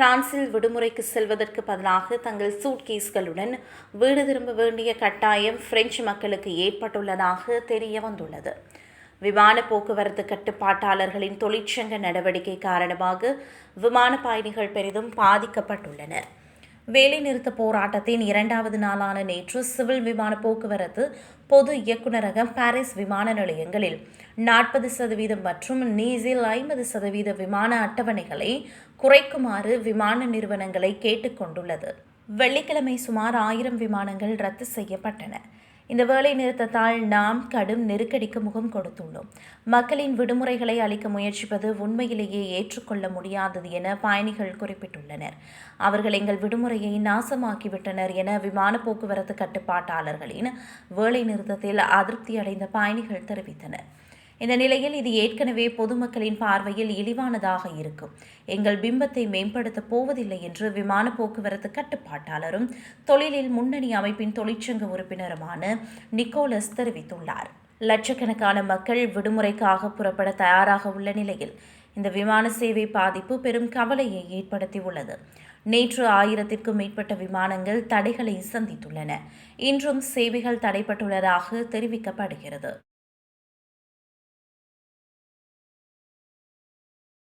பிரான்சில் விடுமுறைக்கு செல்வதற்கு பதிலாக தங்கள் சூட்கேஸ்களுடன் வீடு திரும்ப வேண்டிய கட்டாயம் பிரெஞ்சு மக்களுக்கு ஏற்பட்டுள்ளதாக தெரிய வந்துள்ளது விமான போக்குவரத்து கட்டுப்பாட்டாளர்களின் தொழிற்சங்க நடவடிக்கை காரணமாக விமான பயணிகள் பெரிதும் பாதிக்கப்பட்டுள்ளனர். வேலைநிறுத்த போராட்டத்தின் இரண்டாவது நாளான நேற்று சிவில் விமான போக்குவரத்து பொது இயக்குநரகம் பாரிஸ் விமான நிலையங்களில் நாற்பது சதவீதம் மற்றும் நீஸில் ஐம்பது சதவீத விமான அட்டவணைகளை குறைக்குமாறு விமான நிறுவனங்களை கேட்டுக்கொண்டுள்ளது. வெள்ளிக்கிழமை சுமார் ஆயிரம் விமானங்கள் ரத்து செய்யப்பட்டன. இந்த வேலை நிறுத்தத்தால் நாம் கடும் நெருக்கடிக்கு முகம் கொடுத்துள்ளோம். மக்களின் விடுமுறைகளை அளிக்க முயற்சிப்பது உண்மையிலேயே ஏற்றுக்கொள்ள முடியாதது என பயணிகள் குறிப்பிட்டுள்ளனர். அவர்கள் எங்கள் விடுமுறையை நாசமாக்கிவிட்டனர் என விமான போக்குவரத்து கட்டுப்பாட்டாளர்களின் வேலை நிறுத்தத்தில் அதிருப்தி அடைந்த பயணிகள் தெரிவித்தனர். இந்த நிலையில் இது ஏற்கனவே பொதுமக்களின் பார்வையில் இழிவானதாக இருக்கும். எங்கள் பிம்பத்தை மேம்படுத்தப் போவதில்லை என்று விமான போக்குவரத்து கட்டுப்பாட்டாளரும் தொழிலில் முன்னணி அமைப்பின் தொழிற்சங்க உறுப்பினருமான நிக்கோலஸ் தெரிவித்துள்ளார். லட்சக்கணக்கான மக்கள் விடுமுறைக்காக புறப்பட தயாராக உள்ள நிலையில் இந்த விமான சேவை பாதிப்பு பெரும் கவலையை ஏற்படுத்தியுள்ளது. நேற்று ஆயிரத்திற்கும் மேற்பட்ட விமானங்கள் தடைகளை சந்தித்துள்ளன. இன்றும் சேவைகள் தடைப்பட்டுள்ளதாக தெரிவிக்கப்படுகிறது.